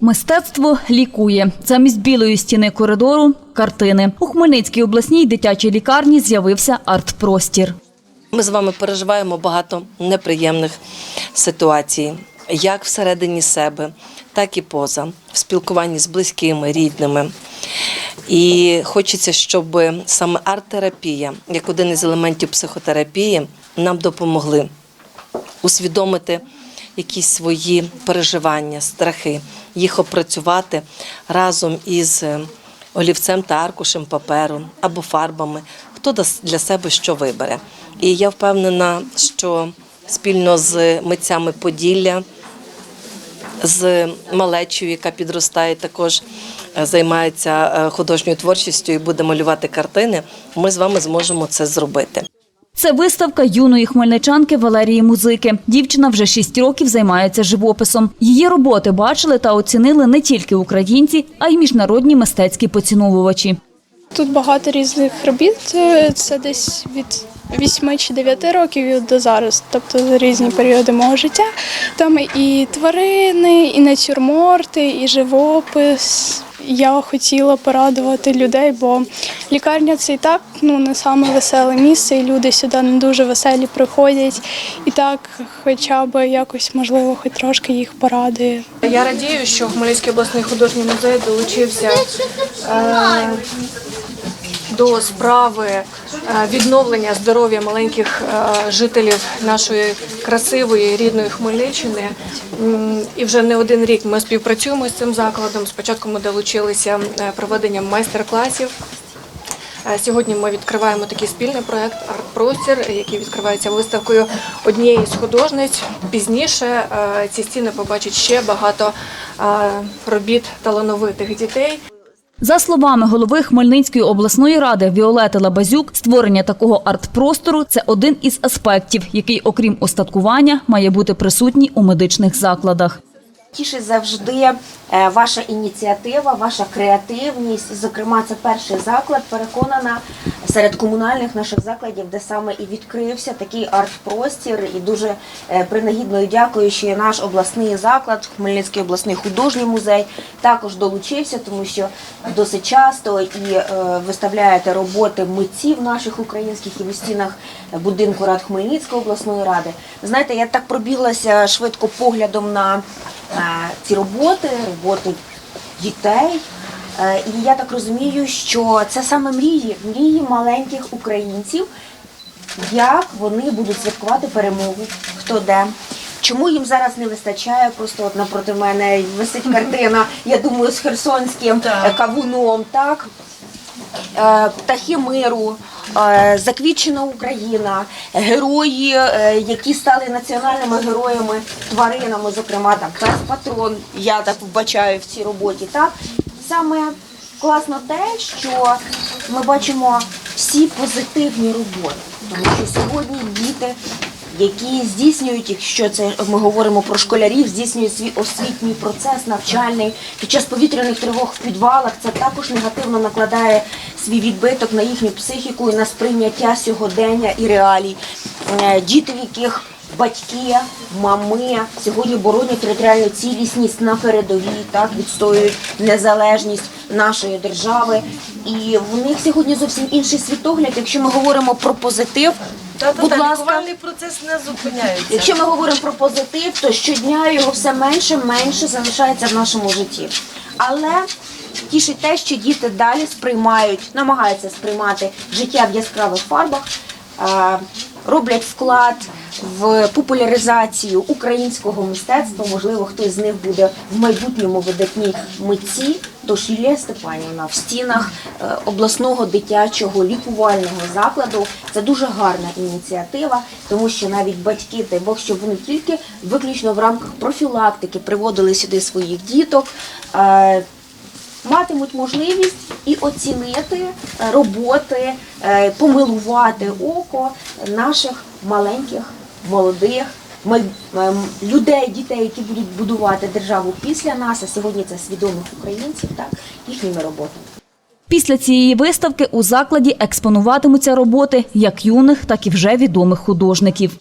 Мистецтво лікує. Замість білої стіни коридору картини. У Хмельницькій обласній дитячій лікарні з'явився арт-простір. Ми з вами переживаємо багато неприємних ситуацій, як всередині себе, так і поза, в спілкуванні з близькими, рідними. І хочеться, щоб саме арт-терапія, як один із елементів психотерапії, нам допомогли усвідомити якісь свої переживання, страхи, їх опрацювати разом із е, олівцем та аркушем паперу або фарбами, хто для себе що вибере. І я впевнена, що спільно з митцями Поділля, з малечою, яка підростає, також е, займається е, художньою творчістю і буде малювати картини, ми з вами зможемо це зробити. Це виставка юної хмельничанки Валерії Музики. Дівчина вже шість років займається живописом. Її роботи бачили та оцінили не тільки українці, а й міжнародні мистецькі поціновувачі. Тут багато різних робіт. Це десь від 8 чи 9 років до зараз, тобто за різні періоди мого життя. Там і тварини, і натюрморти, і живопис. Я хотіла порадувати людей, бо лікарня це і так ну не саме веселе місце, і люди сюди не дуже веселі приходять. І так, хоча б якось можливо, хоч трошки їх порадує. Я радію, що Хмельницький обласний художній музей долучився е, до справи відновлення здоров'я маленьких е, жителів нашої красивої рідної Хмельниччини. І вже не один рік ми співпрацюємо з цим закладом. Спочатку ми долучилися е, проведенням майстер-класів. Е, Сьогодні ми відкриваємо такий спільний проект Арт-простір, який відкривається виставкою однієї з художниць. Пізніше е, ці стіни побачать ще багато е, робіт талановитих дітей. За словами голови Хмельницької обласної ради Віолети Лабазюк, створення такого арт-простору це один із аспектів, який, окрім остаткування, має бути присутній у медичних закладах. Тішить завжди е, ваша ініціатива, ваша креативність. Зокрема, це перший заклад, переконана серед комунальних наших закладів, де саме і відкрився такий арт-простір. І дуже е, принагідно дякую, що наш обласний заклад, Хмельницький обласний художній музей, також долучився, тому що досить часто і е, виставляєте роботи митців наших українських і в стінах будинку рад Хмельницької обласної ради. Знаєте, я так пробіглася швидко поглядом на ці роботи, роботи дітей. Е, І я так розумію, що це саме мрії, мрії маленьких українців, як вони будуть святкувати перемогу, хто де. Чому їм зараз не вистачає? Просто от напроти мене висить картина, я думаю, з херсонським е, кавуном, так? Е, птахи миру, е, заквітчена Україна, герої, е, які стали національними героями, тваринами, зокрема там пес патрон, я так вбачаю в цій роботі. Так саме класно те, що ми бачимо всі позитивні роботи, тому що сьогодні діти. Які здійснюють, якщо це ми говоримо про школярів, здійснюють свій освітній процес навчальний під час повітряних тривог в підвалах. Це також негативно накладає свій відбиток на їхню психіку і на сприйняття сьогодення і реалій. Е, Діти, в яких батьки, мами сьогодні боронять територіальну цілісність на передовій, так відстоюють незалежність нашої держави. І в них сьогодні зовсім інший світогляд. Якщо ми говоримо про позитив, будь ласка. лікувальний процес не зупиняється. Якщо ми говоримо про позитив, то щодня його все менше менше залишається в нашому житті. Але тішить те, що діти далі сприймають, намагаються сприймати життя в яскравих фарбах, е, роблять вклад в популяризацію українського мистецтва. Можливо, хтось з них буде в майбутньому видатні митці. Тож Юлія Степанівна в стінах е, обласного дитячого лікувального закладу це дуже гарна ініціатива, тому що навіть батьки, дай Бог, щоб вони тільки виключно в рамках профілактики приводили сюди своїх діток. Е, Матимуть можливість і оцінити е, роботи, е, помилувати око наших маленьких, молодих ем, людей, дітей, які будуть будувати державу після нас, а сьогодні це свідомих українців, так їхніми роботами. Після цієї виставки у закладі експонуватимуться роботи як юних, так і вже відомих художників.